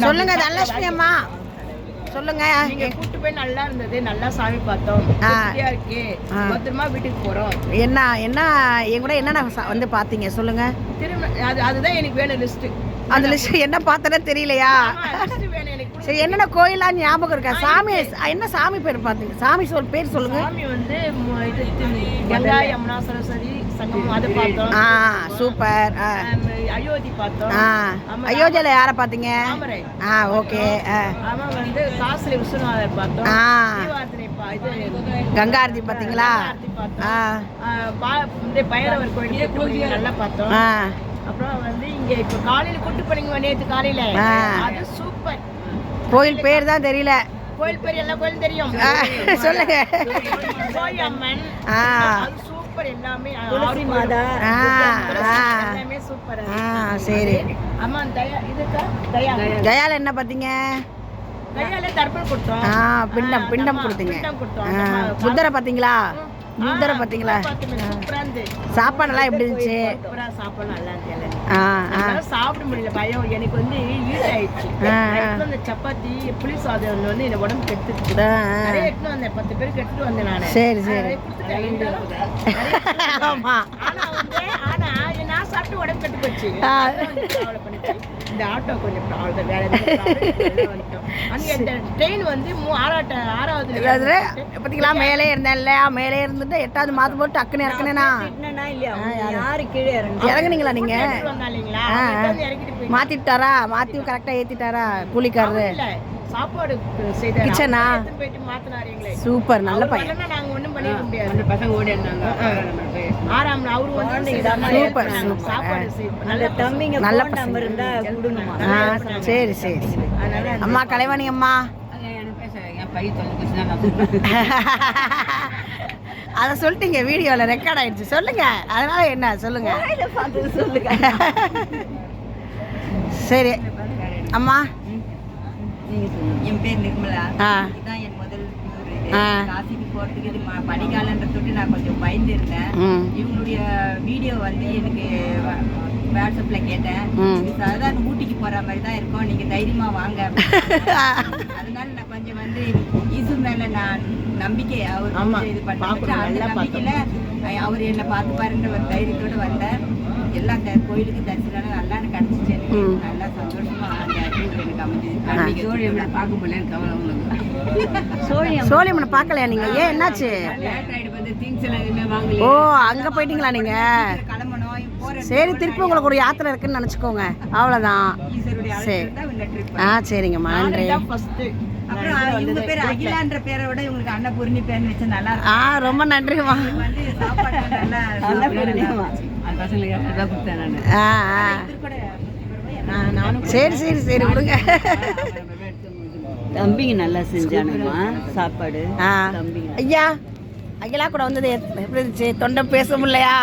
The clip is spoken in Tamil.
சொல்லுங்க தனலட்சுமி அம்மா. சொல்லுங்க. நீங்க கூட்டு போய் நல்லா இருந்தது நல்லா சாமி பார்த்தோம். இருக்கு. பத்திரமா வீட்டுக்கு போறோம். என்ன என்ன என் கூட என்னென்ன வந்து பார்த்தீங்க? சொல்லுங்க. திரும்ப அது அதுதான் எனக்கு வேணும் லிஸ்ட் அந்த லிஸ்ட் என்ன பார்த்தனே தெரியலையா. சரி என்னென்ன கோயிலாம் ஞாபகம் இருக்கா? சாமி என்ன சாமி பேர் பார்த்தீங்க? சாமி சொல் பேர் சொல்லுங்க. சாமி வந்து இது கங்கா யமுனா சரஸ்வதி சங்கமம் அதை பார்த்தோம். ஆ. சூப்பர் அயோத்தி பார்த்தோம். அயோத்தியாவில் யாரை பார்த்தீங்க? ஆ ஓகே அவன் வந்து காசிலி விஸ்வநாதர் பார்த்தோம். ஆ. கங்காரதி பார்த்தீங்களா? ஆரத்தி பார்த்தோம். ஆ. ஆ, பா- இந்த பைரவர் போய் நல்லா பார்த்தோம். ஆ. அப்புறம் வந்து இங்க இப்ப காலையில கூட்டு போனீங்க நேத்து காலையில. அது சூப்பர். கோயில் பேர் தான் தெரியல. கோயில் பேர் எல்லா கோயிலும் தெரியும். சொல்லுங்க. கோயம்மன் சூப்பர் எல்லாமே துளசி மாதா. ஆ, ஆ. எல்லாமே சூப்பர் ஆ சரி. ஆமா தயா இதுக்கா தயா. ஜெயால என்ன பார்த்தீங்க தயால தர்ப்பணம் கொடுத்தோம். ஆ பிண்டம் ஆ, பிண்டம் கொடுத்தீங்க. பிண்டம் கொடுத்தோம். புத்தரை பார்த்தீங்களா பார்த்தீங்களா சூப்பரா இருந்து சாப்பாடெல்லாம் எப்படி இருந்துச்சு? சாப்பாடு நல்லா இருந்துச்சு சாப்பிட முடியல பயம். எனக்கு வந்து ஈட் ஆயிடுச்சு. வந்த சப்பாத்தி புளி சாதம் வந்து இந்த உடம்பு கெடுத்துட்டு எடுத்துட்டு வந்தேன். பத்து பேருக்கு எடுத்துட்டு வந்தேன் நானு. சரி சரி. ஆமா. ஆனா ஆனா நான் சாப்பிட்டு உடம்பு கெட்டு போச்சு. இந்த ஆட்டோ கொஞ்சம் ப்ராப்ளம் வேற இந்த ட்ரெயின் வந்து ஆறாட்ட ஆறாவது பார்த்தீங்களா மேலே இருந்தேன் இல்லையா மேலே இருந்துட்டு எட்டாவது மாத்து போட்டு டக்குன்னு இறக்குனேனா? யாரு? கீழே இறங்கி இறங்குனீங்களா நீங்க. மாத்திட்டாரா? மாத்தி கரெக்டா ஏத்திட்டாரா? கூலிக்காரரு? சாப்பாடு செய்தாரு. கிச்சனா? போயிட்டு மாத்தினாரு. சூப்பர் நல்ல பையன். நாங்க ஒண்ணும் பண்ணிக்க முடியாது. ஆறாம் நாள் அவரு வந்து. சூப்பர். சாப்பாடு செய்து- நல்ல தம்பிங்க நல்ல பசங்க. number இருந்தா கொடுங்கம்மா சரி சரி. அம்மா கலைவாணி அம்மா அதை சொல்லிட்டீங்க வீடியோவில் ரெக்கார்ட் ஆயிடுச்சு. சொல்லுங்க. அதனால என்ன? சொல்லுங்க. பார்த்து சொல்லுங்க. சரி. அம்மா. என் பேர் நிர்மலா. ஆ. இதுதான் என் முதல். காசிக்கு போறதுக்கு இது நான் கொஞ்சம் பயந்து இருந்தேன் இவங்களுடைய வீடியோ வந்து எனக்கு வாட்ஸ்அப்ல கேட்டேன். சாதாரண ஊட்டிக்கு போற மாதிரி தான் இருக்கும். நீங்க தைரியமா வாங்க. அதனால நான் கொஞ்சம் வந்து இசு மேல நான் நம்பிக்கை அவர் இது பண்ண பார்க்கணும், அந்த நம்பிக்கையில அவர் என்ன பார்த்து பாருன்ற ஒரு தைரியத்தோட வந்தேன் எல்லா த- கோயிலுக்கு தரிசனம் நல்லா எனக்கு. நல்லா சந்தோஷமா அந்த tour எனக்கு அமைஞ்சது சோழியம்மனை பார்க்க முடியலன்னு கவலை உங்களுக்கு சோழியம். சோழியம்மனை பார்க்கலையா நீங்க? ஏன் என்னாச்சு? ஓ அங்க போயிட்டீங்களா நீங்க? சரி திருப்பி உங்களுக்கு ஒரு யாத்திரை இருக்குன்னு நினச்சிக்கோங்க. அவ்வளோதான் சரி. ஆ சரிங்கம்மா. நன்றி. ஆ ரொம்ப நன்றிம்மா. ஆ ஆ. சரி சரி சரி விடுங்க தம்பிங்க நல்லா செஞ்சானுமா? சாப்பாடு? ஐயா அகிலா கூட வந்தது எப்படி இருந்துச்சு? தொண்டை பேச முடியலையா